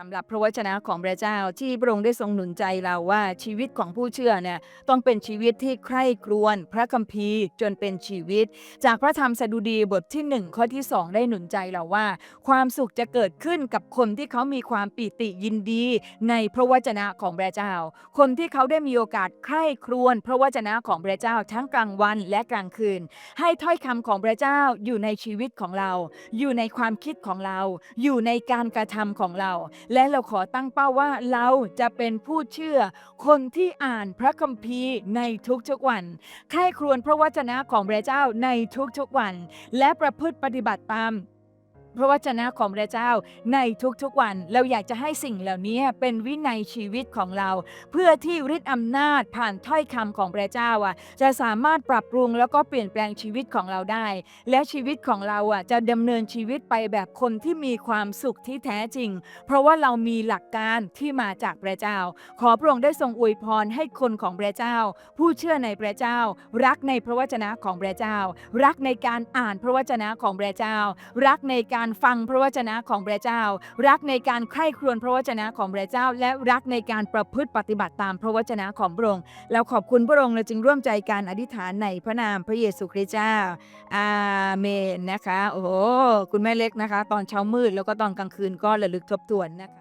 สำหรับพระวจนะของพระเจ้าที่พระองค์ได้ทรงหนุนใจเราว่าชีวิตของผู้เชื่อเนี่ยต้องเป็นชีวิตที่ใคร่ครวญพระคัมภีร์จนเป็นชีวิต จากพระธรรมสดุดีบทที่ 1 ข้อที่ 2 ได้หนุนใจเราว่า ความสุขจะเกิดขึ้นกับคนที่เขามีความปิติยินดีในพระวจนะของพระเจ้า คนที่เขาได้มีโอกาสใคร่ครวญพระวจนะของพระเจ้าทั้งกลางวันและกลางคืน ให้ถ้อยคำของพระเจ้าอยู่ในชีวิตของเรา อยู่ในความคิดของเรา อยู่ในการกระทำของเราและเราขอตั้งเป้าว่าเราจะเป็นผู้เชื่อ คนที่อ่านพระคัมภีร์ในทุกๆวันใคร่ครวญพระวจนะของพระเจ้าในทุกๆวัน และประพฤติปฏิบัติตาม พระวจนะของพระเจ้าในทุกๆวัน เราอยากจะให้สิ่งเหล่านี้เป็นวินัยชีวิตของเรา เพื่อที่ฤทธิ์อำนาจผ่านถ้อยคำของพระเจ้าอะจะสามารถปรับปรุงแล้วก็เปลี่ยนแปลงชีวิตของเราได้ และชีวิตของเราอะจะดำเนินชีวิตไปแบบคนที่มีความสุขที่แท้จริง เพราะว่าเรามีหลักการที่มาจากพระเจ้า ขอพระองค์ได้ทรงอวยพรให้คนของพระเจ้า ผู้เชื่อในพระเจ้า รักในพระวจนะของพระเจ้า รักในการอ่านพระวจนะของพระเจ้า รักในการฟังพระวจนะของพระเจ้า รักในการใคร่ครวญพระวจนะของพระเจ้า และรักในการประพฤติปฏิบัติตามพระวจนะของพระองค์แล้วขอบคุณพระองค์เราจึงร่วมใจการอธิษฐานในพระนามพระเยซูคริสต์เจ้าอาเมนนะคะโอ้โหคุณแม่เล็กนะคะ ตอนเช้ามืดแล้วก็ตอนกลางคืนก็ระลึกทบทวนนะคะ